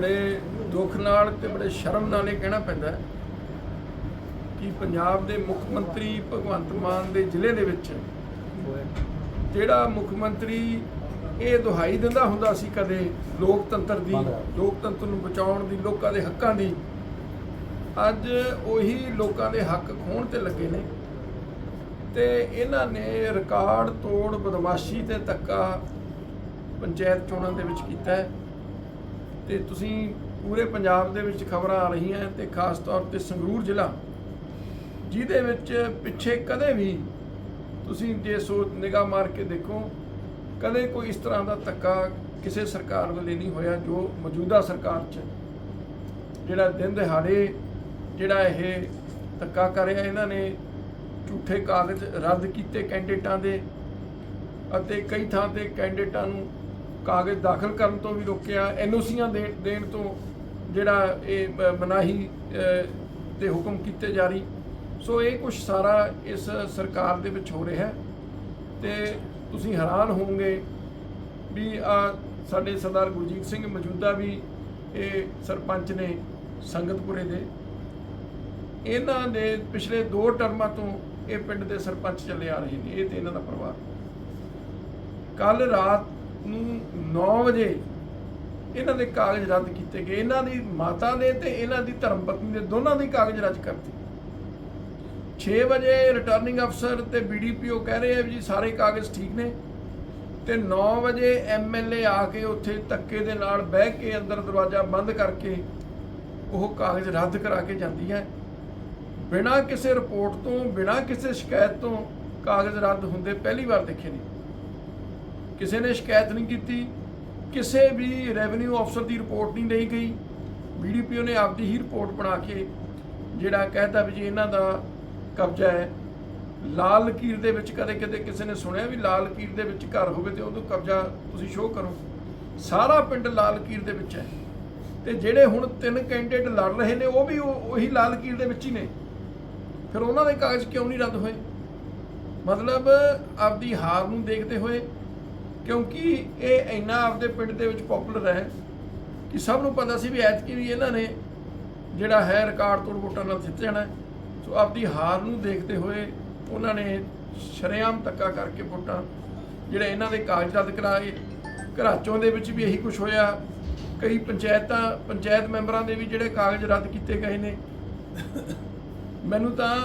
ਬੜੇ ਦੁੱਖ ਨਾਲ ਤੇ ਬੜੇ ਸ਼ਰਮ ਨਾਲ ਇਹ ਕਹਿਣਾ ਪੈਂਦਾ ਕਿ ਪੰਜਾਬ ਦੇ ਮੁੱਖ ਮੰਤਰੀ ਭਗਵੰਤ ਮਾਨ ਦੇ ਜ਼ਿਲ੍ਹੇ ਦੇ ਵਿੱਚ ਜਿਹੜਾ ਮੁੱਖ ਮੰਤਰੀ ਇਹ ਦੁਹਾਈ ਦਿੰਦਾ ਹੁੰਦਾ ਸੀ ਕਦੇ ਲੋਕਤੰਤਰ ਦੀ। ਲੋਕਤੰਤਰ ਨੂੰ ਬਚਾਉਣ ਦੀ ਲੋਕਾਂ ਦੇ ਹੱਕਾਂ ਦੀ ਅੱਜ ਉਹੀ ਲੋਕਾਂ ਦੇ ਹੱਕ ਖੋਹਣ ਤੇ ਲੱਗੇ ਨੇ ਤੇ ਇਹਨਾਂ ਨੇ ਰਿਕਾਰਡ ਤੋੜ ਬਦਮਾਸ਼ੀ ਤੇ ਧੱਕਾ ਪੰਚਾਇਤ ਚੋਣਾਂ ਦੇ ਵਿੱਚ ਕੀਤਾ ਹੈ। ਤੇ ਤੁਸੀਂ ਪੂਰੇ ਪੰਜਾਬ ਦੇ ਵਿੱਚ ਖਬਰਾਂ ਆ ਰਹੀਆਂ ਤੇ ਖਾਸ ਤੌਰ ਤੇ ਸੰਗਰੂਰ ਜ਼ਿਲ੍ਹਾ, ਜਿਹਦੇ ਵਿੱਚ ਪਿੱਛੇ ਕਦੇ ਵੀ ਤੁਸੀਂ ਜੇ ਸੋਚ ਨਿਗਾਹ ਮਾਰ ਕੇ ਦੇਖੋ, ਕਦੇ ਕੋਈ ਇਸ ਤਰ੍ਹਾਂ ਦਾ ਧੱਕਾ ਕਿਸੇ ਸਰਕਾਰ ਵੱਲੇ ਨਹੀਂ ਹੋਇਆ ਜੋ ਮੌਜੂਦਾ ਸਰਕਾਰ 'ਚ ਜਿਹੜਾ ਦਿਨ ਦਿਹਾੜੇ ਜਿਹੜਾ ਇਹ ਧੱਕਾ ਕਰ ਰਿਹਾ, ਇਹਨਾਂ ਨੇ ਝੂਠੇ ਕਾਗਜ਼ ਰੱਦ ਕੀਤੇ ਕੈਂਡੀਡੇਟਾਂ ਦੇ ਅਤੇ ਕਈ ਥਾਂ ਤੇ ਕੈਂਡੀਡੇਟਾਂ ਨੂੰ ਕਾਗਜ਼ ਦਾਖਲ ਕਰਨ ਤੋਂ ਵੀ ਰੋਕਿਆ ਐਨਓਸੀਆਂ ਦੇ ਦੇਣ ਤੋਂ ਜਿਹੜਾ ਇਹ ਮਨਾਹੀ ਅ, ਦੇ ਹੁਕਮ ਕੀਤੇ ਜਾਰੀ ਸੋ ਇਹ ਕੁਝ ਸਾਰਾ ਇਸ ਸਰਕਾਰ ਦੇ ਵਿੱਚ ਹੋ ਰਿਹਾ ਹੈ ਤੇ ਤੁਸੀਂ ਹੈਰਾਨ ਹੋਵੋਗੇ ਵੀ ਆ ਸਾਡੇ ਸਰਦਾਰ ਗੁਰਜੀਤ ਸਿੰਘ ਮੌਜੂਦਾ ਵੀ ਇਹ ਸਰਪੰਚ ਨੇ ਸੰਗਤਪੁਰੇ ਦੇ। ਇਹਨਾਂ ਦੇ ਪਿਛਲੇ ਦੋ ਟਰਮਾਂ ਤੋਂ ਇਹ ਪਿੰਡ ਦੇ ਸਰਪੰਚ ਚੱਲੇ ਆ ਰਹੇ ਨੇ ਇਹ ਤੇ ਇਹਨਾਂ ਦਾ ਪਰਿਵਾਰ। ਕੱਲ ਰਾਤ ਨੂੰ 9 ਵਜੇ ਇਹਨਾਂ ਦੇ ਕਾਗਜ਼ ਰੱਦ ਕੀਤੇ ਗਏ। ਇਹਨਾਂ ਦੀ ਮਾਤਾ ਦੇ ਤੇ ਇਹਨਾਂ ਦੀ ਧਰਮ ਪਤਨੀ ਦੇ ਦੋਨਾਂ ਦੇ ਕਾਗਜ਼ ਰੱਦ ਕਰਤੇ 6 ਵਜੇ ਰਿਟਰਨਿੰਗ ਅਫਸਰ ਤੇ ਬੀਡੀਪੀਓ ਕਹਿ ਰਹੇ ਆ ਵੀ ਜੀ ਸਾਰੇ ਕਾਗਜ਼ ਠੀਕ ਨੇ। ਤੇ 9 ਵਜੇ ਐਮਐਲਏ ਆ ਕੇ ਉੱਥੇ ਧੱਕੇ ਦੇ ਨਾਲ ਬਹਿ ਕੇ ਅੰਦਰ ਦਰਵਾਜ਼ਾ ਬੰਦ ਕਰਕੇ ਉਹ ਕਾਗਜ਼ ਰੱਦ ਕਰਾ ਕੇ ਜਾਂਦੀ ਹੈ। ਬਿਨਾਂ ਕਿਸੇ ਰਿਪੋਰਟ ਤੋਂ, ਬਿਨਾਂ ਕਿਸੇ ਸ਼ਿਕਾਇਤ ਤੋਂ ਕਾਗਜ਼ ਰੱਦ ਹੁੰਦੇ ਪਹਿਲੀ ਵਾਰ ਦੇਖੇ ਨੇ। ਕਿਸੇ ਨੇ ਸ਼ਿਕਾਇਤ ਨਹੀਂ ਕੀਤੀ, ਕਿਸੇ ਵੀ ਰੈਵਨਿਊ ਅਫਸਰ ਦੀ ਰਿਪੋਰਟ ਨਹੀਂ ਲਈ ਗਈ। ਬੀਡੀਪੀਓ ਨੇ ਆਪਦੀ ਹੀ ਰਿਪੋਰਟ ਬਣਾ ਕੇ ਜਿਹੜਾ ਕਹਿਤਾ ਵੀ ਜੀ ਇਹਨਾਂ ਦਾ ਕਬਜ਼ਾ ਹੈ, ਲਾਲ ਲਕੀਰ ਦੇ ਵਿੱਚ ਕਦੇ ਕਦੇ ਕਿਸੇ ਨੇ ਸੁਣਿਆ ਵੀ ਲਾਲ ਲਕੀਰ ਦੇ ਵਿੱਚ ਘਰ ਹੋਵੇ ਤੇ ਉਹਨੂੰ ਕਬਜ਼ਾ ਤੁਸੀਂ ਸ਼ੋਅ ਕਰੋ। ਸਾਰਾ ਪਿੰਡ ਲਾਲ ਲਕੀਰ ਦੇ ਵਿੱਚ ਹੈ। ਤੇ ਜਿਹੜੇ ਹੁਣ ਤਿੰਨ ਕੈਂਡੀਡੇਟ ਲੜ ਰਹੇ ਨੇ, ਉਹ ਵੀ ਉਹ- ਉਹੀ ਲਾਲ ਲਕੀਰ ਦੇ ਵਿੱਚ ਹੀ ਨੇ। ਫਿਰ ਉਹਨਾਂ ਦੇ ਕਾਗਜ਼ ਕਿਉਂ ਨਹੀਂ ਰੱਦ ਹੋਏ? ਮਤਲਬ ਆਪਦੀ ਹਾਰ ਨੂੰ ਦੇਖਦੇ ਹੋਏ ਕਿਉਂਕਿ ਇਹ ਇੰਨਾ ਆਪਦੇ ਪਿੰਡ ਦੇ ਵਿੱਚ ਪਪੂਲਰ ਹੈ ਕਿ ਸਭ ਨੂੰ ਪਤਾ ਸੀ ਵੀ ਐਤਕੀ ਵੀ ਇਹਨਾਂ ਨੇ ਜਿਹੜਾ ਹੈ ਰਿਕਾਰਡ ਤੋੜ ਵੋਟਾਂ ਨਾਲ ਜਿੱਤ ਜਾਣਾ ਸੋ ਆਪਦੀ ਹਾਰ ਨੂੰ ਦੇਖਦੇ ਹੋਏ ਉਹਨਾਂ ਨੇ ਸ਼ਰੇਆਮ ਧੱਕਾ ਕਰਕੇ ਵੋਟਾਂ ਜਿਹੜੇ ਇਹਨਾਂ ਦੇ ਕਾਗਜ਼ ਰੱਦ ਕਰਾਏ। ਘਰਾਚੋਂ ਦੇ ਵਿੱਚ ਵੀ ਇਹੀ ਕੁਝ ਹੋਇਆ। ਕਈ ਪੰਚਾਇਤਾਂ, ਪੰਚਾਇਤ ਮੈਂਬਰਾਂ ਦੇ ਵੀ ਜਿਹੜੇ ਕਾਗਜ਼ ਰੱਦ ਕੀਤੇ ਗਏ ਨੇ। ਮੈਨੂੰ ਤਾਂ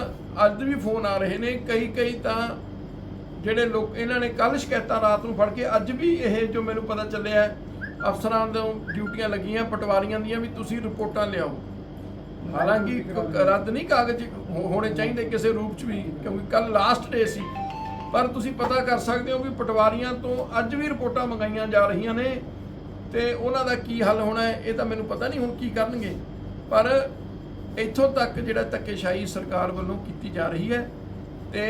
ਅੱਜ ਵੀ ਫੋਨ ਆ ਰਹੇ ਨੇ। ਕਈ ਕਈ ਤਾਂ ਜਿਹੜੇ ਲੋਕ ਇਹਨਾਂ ਨੇ ਕੱਲ ਸ਼ਿਕਾਇਤਾਂ ਰਾਤ ਨੂੰ ਫੜ ਕੇ ਅੱਜ ਵੀ ਇਹ ਜੋ ਮੈਨੂੰ ਪਤਾ ਚੱਲਿਆ ਹੈ, ਅਫਸਰਾਂ ਤੋਂ ਡਿਊਟੀਆਂ ਲੱਗੀਆਂ ਪਟਵਾਰੀਆਂ ਦੀਆਂ ਵੀ ਤੁਸੀਂ ਰਿਪੋਰਟਾਂ ਲਿਆਓ। ਹਾਲਾਂਕਿ ਰੱਦ ਨਹੀਂ ਕਾਗਜ਼ ਹੋਣੇ ਚਾਹੀਦੇ ਕਿਸੇ ਰੂਪ 'ਚ ਵੀ ਕਿਉਂਕਿ ਕੱਲ ਲਾਸਟ ਡੇ ਸੀ। ਪਰ ਤੁਸੀਂ ਪਤਾ ਕਰ ਸਕਦੇ ਹੋ ਵੀ ਪਟਵਾਰੀਆਂ ਤੋਂ ਅੱਜ ਵੀ ਰਿਪੋਰਟਾਂ ਮੰਗਾਈਆਂ ਜਾ ਰਹੀਆਂ ਨੇ ਤੇ ਉਹਨਾਂ ਦਾ ਕੀ ਹੱਲ ਹੋਣਾ ਹੈ ਇਹ ਤਾਂ ਮੈਨੂੰ ਪਤਾ ਨਹੀਂ ਹੁਣ ਕੀ ਕਰਨਗੇ। ਪਰ ਇੱਥੋਂ ਤੱਕ ਜਿਹੜਾ ਧੱਕੇਸ਼ਾਹੀ ਸਰਕਾਰ ਵੱਲੋਂ ਕੀਤੀ ਜਾ ਰਹੀ ਹੈ ਤੇ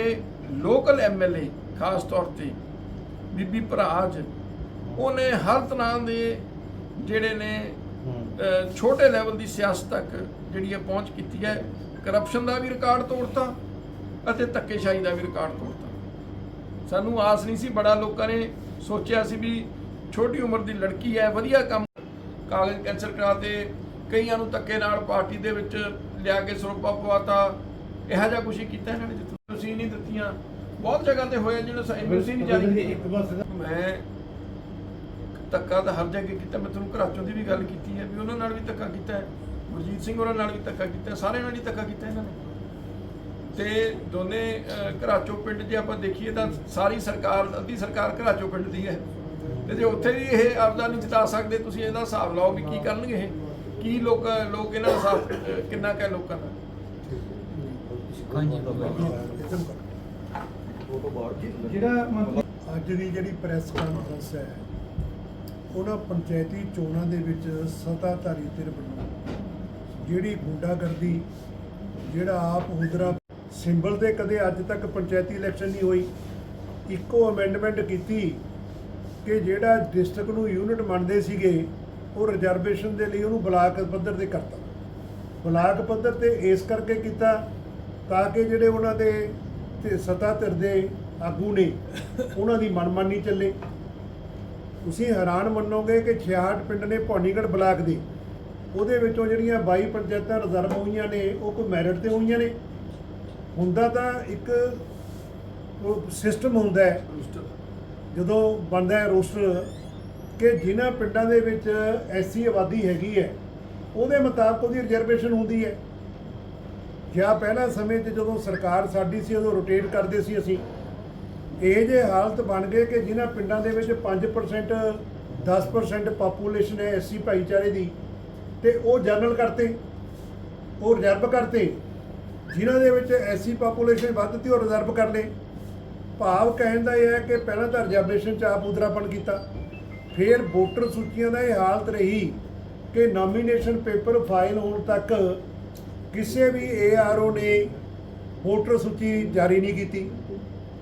ਲੋਕਲ ਐਮਐਲਏ ਖਾਸ ਤੌਰ ਤੇ ਬੀਬੀ ਭਰਾਜ ਉਹਨੇ ਹਰ ਤਰ੍ਹਾਂ ਦੇ ਜਿਹੜੇ ਨੇ ਛੋਟੇ ਲੈਵਲ ਦੀ ਸਿਆਸਤ ਤੱਕ ਜਿਹੜੀ ਹੈ ਪਹੁੰਚ ਕੀਤੀ ਹੈ ਕਰਪਸ਼ਨ ਦਾ ਵੀ ਰਿਕਾਰਡ ਤੋੜਤਾ ਅਤੇ ਧੱਕੇਸ਼ਾਹੀ ਦਾ ਵੀ ਰਿਕਾਰਡ ਤੋੜਤਾ। ਸਾਨੂੰ ਆਸ ਨਹੀਂ ਸੀ ਬੜਾ ਲੋਕਾਂ ਨੇ ਸੋਚਿਆ ਸੀ ਵੀ ਛੋਟੀ ਉਮਰ ਦੀ ਲੜਕੀ ਹੈ ਵਧੀਆ ਕੰਮ ਕਾਗਜ਼ ਕੈਂਸਲ ਕਰਾਤੇ ਕਈਆਂ ਨੂੰ ਧੱਕੇ ਨਾਲ ਪਾਰਟੀ ਦੇ ਵਿੱਚ ਲਿਆ ਕੇ ਸਰੋਪਾ ਪਵਾਤਾ। ਇਹੋ ਜਿਹਾ ਹੀ ਕੀਤਾ ਇਹਨਾਂ ਨੇ ਜਿੱਥੋਂ ਤੁਸੀਂ ਨਹੀਂ ਦਿੱਤੀਆਂ। ਬਹੁਤ ਜਗ੍ਹਾ ਤੇ ਹੋਇਆ ਜਿਹੜਾ ਐਮਬੀਸੀ ਨਹੀਂ ਜਾਰੀ ਕੀਤੀ ਇੱਕ ਪਾਸੇ ਮੈਂ ਧੱਕਾ ਤਾਂ ਹਰ ਜਗ੍ਹਾ ਕੀਤਾ ਮੈਂ ਤੁਹਾਨੂੰ ਘਰਾਚੋਂ ਦੀ ਵੀ ਗੱਲ ਕੀਤੀ ਹੈ ਵੀ ਉਹਨਾਂ ਨਾਲ ਵੀ ਧੱਕਾ ਕੀਤਾ ਹੈ ਗੁਰਜੀਤ ਸਿੰਘ ਹੋਰਾਂ ਨਾਲ ਵੀ ਧੱਕਾ ਕੀਤਾ ਹੈ, ਸਾਰਿਆਂ ਨਾਲ ਹੀ ਧੱਕਾ ਕੀਤਾ ਇਹਨਾਂ ਨੇ। ਤੇ ਦੋਨੇ ਘਰਾਚੋਂ ਪਿੰਡ ਜੇ ਆਪਾਂ ਦੇਖੀਏ ਤਾਂ ਸਾਰੀ ਸਰਕਾਰ ਅੱਧੀ ਸਰਕਾਰ ਘਰਾਚੋਂ ਪਿੰਡ ਦੀ ਹੈ। ਤੇ ਜੇ ਉੱਥੇ ਵੀ ਇਹ ਆਪਦਾ ਨਹੀਂ ਜਿਤਾ ਸਕਦੇ ਤੁਸੀਂ ਇਹਦਾ ਹਿਸਾਬ ਲਾਓ ਵੀ ਕੀ ਕਰਨਗੇ ਇਹ। ਕੀ ਲੋਕ ਲੋਕ ਇਹਨਾਂ ਦਾ ਸਾਥ ਕਿੰਨਾ ਕਹਿ ਲੋਕਾਂ ਦਾ? ਜਿਹੜਾ ਮੰਤਰੀ ਅੱਜ ਦੀ ਜਿਹੜੀ ਪ੍ਰੈਸ ਕਾਨਫਰੰਸ ਹੈ, ਉਹਨਾਂ ਪੰਚਾਇਤੀ ਚੋਣਾਂ ਦੇ ਵਿੱਚ ਸੱਤਾਧਾਰੀ ਧਿਰ ਵੱਲੋਂ ਜਿਹੜੀ ਗੁੰਡਾਗਰਦੀ, ਜਿਹੜਾ ਆਪ ਹੁਦਰਾ ਸਿੰਬਲ ਤੇ ਕਦੇ ਅੱਜ ਤੱਕ ਪੰਚਾਇਤੀ ਇਲੈਕਸ਼ਨ ਨਹੀਂ ਹੋਈ, ਇੱਕੋ ਅਮੈਂਡਮੈਂਟ ਕੀਤੀ ਕਿ ਜਿਹੜਾ ਡਿਸਟ੍ਰਿਕਟ ਨੂੰ ਯੂਨਿਟ ਮੰਨਦੇ ਸੀਗੇ, ਉਹ ਰਿਜ਼ਰਵੇਸ਼ਨ ਦੇ ਲਈ ਉਹਨੂੰ ਬਲਾਕ ਪੱਧਰ ਤੇ ਕਰਤਾ। ਬਲਾਕ ਪੱਧਰ ਤੇ ਇਸ ਕਰਕੇ ਕੀਤਾ ਤਾਂ ਕਿ ਜਿਹੜੇ ਉਹਨਾਂ ਦੇ ਤੇ ਸੱਤਾ ਧਿਰ ਦੇ ਆਗੂ ਨੇ ਉਹਨਾਂ ਦੀ ਮਨਮਾਨੀ ਚੱਲੇ। ਤੁਸੀਂ ਹੈਰਾਨ ਮੰਨੋਗੇ ਕਿ 66 ਪਿੰਡ ਨੇ ਭਵਾਨੀਗੜ੍ਹ ਬਲਾਕ ਦੇ। ਉਹਦੇ ਵਿੱਚੋਂ ਜਿਹੜੀਆਂ 22 ਪੰਚਾਇਤਾਂ ਰਿਜ਼ਰਵ ਹੋਈਆਂ ਨੇ ਉਹ ਕੋਈ ਮੈਰਿਟ ਤੇ ਹੋਈਆਂ ਨੇ। ਹੁੰਦਾ ਤਾਂ ਇੱਕ ਸਿਸਟਮ ਹੁੰਦਾ ਹੈ। ਜਦੋਂ ਬਣਦਾ ਹੈ ਰੋਸਟਰ ਕਿ ਜਿਨ੍ਹਾਂ ਪਿੰਡਾਂ ਦੇ ਵਿੱਚ ਐਸੀ ਆਬਾਦੀ ਹੈਗੀ ਹੈ ਉਹਦੇ ਮੁਤਾਬਕ ਉਹਦੀ ਰਿਜ਼ਰਵੇਸ਼ਨ ਹੁੰਦੀ ਹੈ। ਜਾਂ ਪਹਿਲਾਂ ਸਮੇਂ 'ਚ ਜਦੋਂ ਸਰਕਾਰ ਸਾਡੀ ਸੀ, ਉਦੋਂ ਰੋਟੇਟ ਕਰਦੇ ਸੀ ਅਸੀਂ। ਇਹ ਜੇ ਹਾਲਤ ਬਣ ਗਏ ਕਿ ਜਿਨ੍ਹਾਂ ਪਿੰਡਾਂ ਦੇ ਵਿੱਚ 5% 10% ਪਾਪੂਲੇਸ਼ਨ ਹੈ ਐਸੀ ਭਾਈਚਾਰੇ ਦੀ, ਤੇ ਉਹ ਜਨਰਲ ਕਰਤੇ, ਉਹ ਰਿਜ਼ਰਵ ਕਰਤੇ। ਜਿਨ੍ਹਾਂ ਦੇ ਵਿੱਚ ਐਸੀ ਪਾਪੂਲੇਸ਼ਨ ਵੱਧ ਤੀ, ਉਹ ਰਿਜ਼ਰਵ ਕਰ ਲਏ। ਭਾਵ ਕਹਿਣ ਦਾ ਇਹ ਹੈ ਕਿ ਪਹਿਲਾਂ ਤਾਂ ਰਿਜ਼ਰਵੇਸ਼ਨ ਚ ਆਪ ਉਦਰਾਪਣ ਕੀਤਾ। ਫਿਰ ਵੋਟਰ ਸੂਚੀਆਂ ਦਾ ਇਹ ਹਾਲਤ ਰਹੀ ਕਿ ਨੋਮੀਨੇਸ਼ਨ ਪੇਪਰ ਫਾਈਲ ਹੋਣ ਤੱਕ ਕਿਸੇ ਵੀ ਏਆਰਓ ਨੇ ਵੋਟਰ ਸੂਚੀ ਜਾਰੀ ਨਹੀਂ ਕੀਤੀ।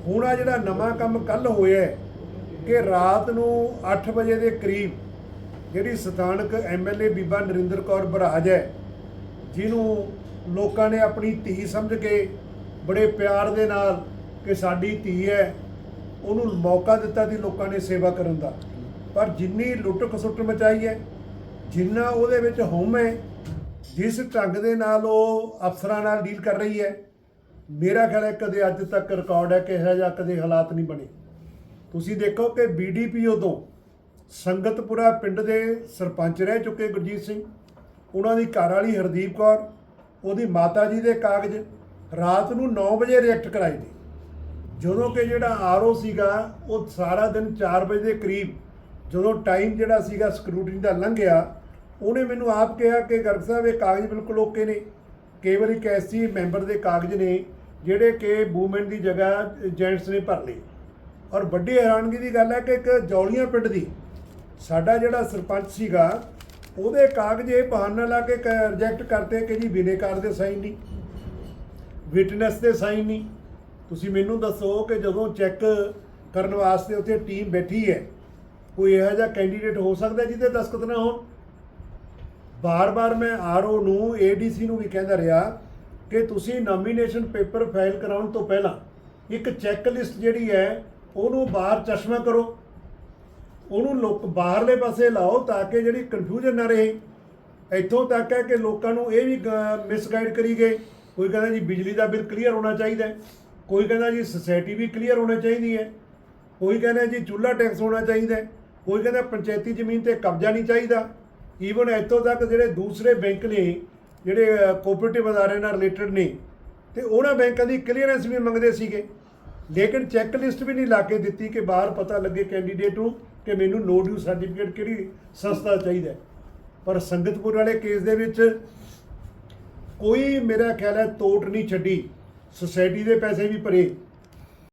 ਹੁਣ ਆ ਜਿਹੜਾ ਨਵਾਂ ਕੰਮ ਕੱਲ ਹੋਇਆ ਕਿ ਰਾਤ ਨੂੰ 8 ਵਜੇ ਦੇ ਕਰੀਬ ਜਿਹੜੀ ਸਥਾਨਕ ਐਮਐਲਏ ਬੀਬਾ ਨਰਿੰਦਰ ਕੌਰ ਬਰਾਜ ਹੈ, ਜਿਹਨੂੰ ਲੋਕਾਂ ਨੇ ਆਪਣੀ ਧੀ ਸਮਝ ਕੇ ਬੜੇ ਪਿਆਰ ਦੇ ਨਾਲ ਕਿ ਸਾਡੀ ਧੀ ਹੈ, ਉਹਨੂੰ ਮੌਕਾ ਦਿੱਤਾ ਸੀ ਲੋਕਾਂ ਨੇ ਸੇਵਾ ਕਰਨ ਦਾ। ਪਰ ਜਿੰਨੀ ਲੁੱਟ ਖਸੁੱਟ ਮਚਾਈ ਹੈ, ਜਿੰਨਾ ਉਹਦੇ ਵਿੱਚ ਹਉਮ ਹੈ ਜਿਸ ਢੰਗ ਦੇ ਨਾਲ ਉਹ ਅਫਸਰਾਂ ਨਾਲ ਡੀਲ ਕਰ ਰਹੀ ਹੈ, ਮੇਰਾ ਖਿਆਲ ਹੈ ਕਦੇ ਅੱਜ ਤੱਕ ਰਿਕਾਰਡ ਹੈ ਕਿ ਇਹੋ ਜਿਹਾ ਕਦੇ ਹਾਲਾਤ ਨਹੀਂ ਬਣੇ। ਤੁਸੀਂ ਦੇਖੋ ਕਿ ਬੀਡੀਪੀਓ ਤੋਂ ਸੰਗਤਪੁਰਾ ਪਿੰਡ ਦੇ ਸਰਪੰਚ ਰਹਿ ਚੁੱਕੇ ਗੁਰਜੀਤ ਸਿੰਘ। ਉਹਨਾਂ ਦੀ ਘਰ ਵਾਲੀ ਹਰਦੀਪ ਕੌਰ, ਉਹਦੀ ਮਾਤਾ ਜੀ ਦੇ ਕਾਗਜ਼ ਰਾਤ ਨੂੰ 9 ਵਜੇ ਰਿਐਕਟ ਕਰਾਏ ਨੇ। ਜਦੋਂ ਕਿ ਜਿਹੜਾ ਆਰਓ ਸੀਗਾ, ਉਹ ਸਾਰਾ ਦਿਨ 4 ਵਜੇ ਦੇ ਕਰੀਬ ਜਦੋਂ ਟਾਈਮ ਜਿਹੜਾ ਸੀਗਾ ਸਕਰੂਟਨੀ ਦਾ ਲੰਘਿਆ ਉਹਨੇ ਮੈਨੂੰ ਆਪ ਕਿਹਾ ਕਿ ਗਰਗ ਸਾਹਿਬ, ਇਹ ਕਾਗਜ਼ ਬਿਲਕੁਲ ਓਕੇ ਨੇ। ਕੇਵਲ ਇੱਕ ਐਸੀ ਮੈਂਬਰ ਦੇ ਕਾਗਜ਼ ਨੇ, ਜਿਹੜੇ ਕਿ ਵੂਮਨ ਦੀ ਜਗ੍ਹਾ ਜੈਂਟਸ ਨੇ ਭਰ ਲਈ ਔਰ ਵੱਡੀ ਹੈਰਾਨਗੀ ਦੀ ਗੱਲ ਹੈ ਕਿ ਇੱਕ ਜੌਲੀਆਂ ਪਿੰਡ ਦੀ ਸਾਡਾ ਜਿਹੜਾ ਸਰਪੰਚ ਸੀਗਾ, ਉਹਦੇ ਕਾਗਜ਼ ਇਹ ਬਹਾਨਾ ਲਾ ਕੇ ਰਿਜੈਕਟ ਕਰਤੇ ਕਿ ਜੀ ਬਿਨੇਕਾਰ ਦੇ ਸਾਈਨ ਨਹੀਂ ਵਿਟਨੈਸ ਦੇ ਸਾਈਨ ਨਹੀਂ। ਤੁਸੀਂ ਮੈਨੂੰ ਦੱਸੋ ਕਿ ਜਦੋਂ ਚੈੱਕ ਕਰਨ ਵਾਸਤੇ ਉੱਥੇ ਟੀਮ ਬੈਠੀ ਹੈ, ਕੋਈ ਇਹੋ ਜਿਹਾ ਕੈਂਡੀਡੇਟ ਹੋ ਸਕਦਾ ਜਿਹਦੇ ਦਸਤਖਤ ਨਾ ਹੋਣ? ਬਾਰ-ਬਾਰ ਮੈਂ ਆਰਓ ਨੂੰ ਏਡੀਸੀ ਨੂੰ ਵੀ ਕਹਿੰਦਾ ਰਿਹਾ ਕਿ ਤੁਸੀਂ ਨੋਮੀਨੇਸ਼ਨ ਪੇਪਰ ਫਾਈਲ ਕਰਾਉਣ ਤੋਂ ਪਹਿਲਾਂ ਇੱਕ ਚੈੱਕ ਲਿਸਟ ਜਿਹੜੀ ਹੈ, ਉਹਨੂੰ ਬਾਹਰ ਚਸ਼ਮਾ ਕਰੋ। ਉਹਨੂੰ ਲੋਕ ਬਾਹਰਲੇ ਪਾਸੇ ਲਾਓ ਤਾਂ ਕਿ ਜਿਹੜੀ ਕਨਫਿਊਜ਼ਨ ਨਾ ਰਹੇ। ਇੱਥੋਂ ਤੱਕ ਹੈ ਕਿ ਲੋਕਾਂ ਨੂੰ ਇਹ ਵੀ ਮਿਸਗਾਈਡ ਕਰੀ ਗਏ। ਕੋਈ ਕਹਿੰਦਾ ਜੀ ਬਿਜਲੀ ਦਾ ਬਿੱਲ ਕਲੀਅਰ ਹੋਣਾ ਚਾਹੀਦਾ ਕੋਈ ਕਹਿੰਦਾ ਜੀ ਸੁਸਾਇਟੀ ਵੀ ਕਲੀਅਰ ਹੋਣੀ ਚਾਹੀਦੀ ਹੈ। ਕੋਈ ਕਹਿੰਦਾ ਜੀ ਚੁੱਲ੍ਹਾ ਟੈਕਸ ਹੋਣਾ ਚਾਹੀਦਾ ਕੋਈ ਕਹਿੰਦਾ ਪੰਚਾਇਤੀ ਜ਼ਮੀਨ ਤੇ ਕਬਜ਼ਾ ਨਹੀਂ ਚਾਹੀਦਾ। ਈਵਨ ਇੱਥੋਂ ਤੱਕ ਜਿਹੜੇ ਦੂਸਰੇ ਬੈਂਕ ਨੇ, ਜਿਹੜੇ ਕੋਆਪਰੇਟਿਵ ਅਦਾਰੇ ਨਾਲ ਰਿਲੇਟਡ ਨੇ, ਤੇ ਉਹਨਾਂ ਬੈਂਕਾਂ ਦੀ ਕਲੀਅਰੈਂਸ ਵੀ ਮੰਗਦੇ ਸੀਗੇ। ਲੇਕਿਨ ਚੈੱਕ ਲਿਸਟ ਵੀ ਨਹੀਂ ਲਾ ਕੇ ਦਿੱਤੀ ਕਿ ਬਾਹਰ ਪਤਾ ਲੱਗੇ ਕੈਂਡੀਡੇਟ ਨੂੰ ਕਿ ਮੈਨੂੰ ਨੋ ਡਿਊ ਸਰਟੀਫਿਕੇਟ ਕਿਹੜੀ ਸੰਸਥਾ ਚਾਹੀਦਾ ਪਰ ਸੰਗਤਪੁਰ ਵਾਲੇ ਕੇਸ ਦੇ ਵਿੱਚ ਕੋਈ ਮੇਰਾ ਖਿਆਲ ਹੈ ਤੋਟ ਨਹੀਂ ਛੱਡੀ। ਸੁਸਾਇਟੀ ਦੇ ਪੈਸੇ ਵੀ ਭਰੇ।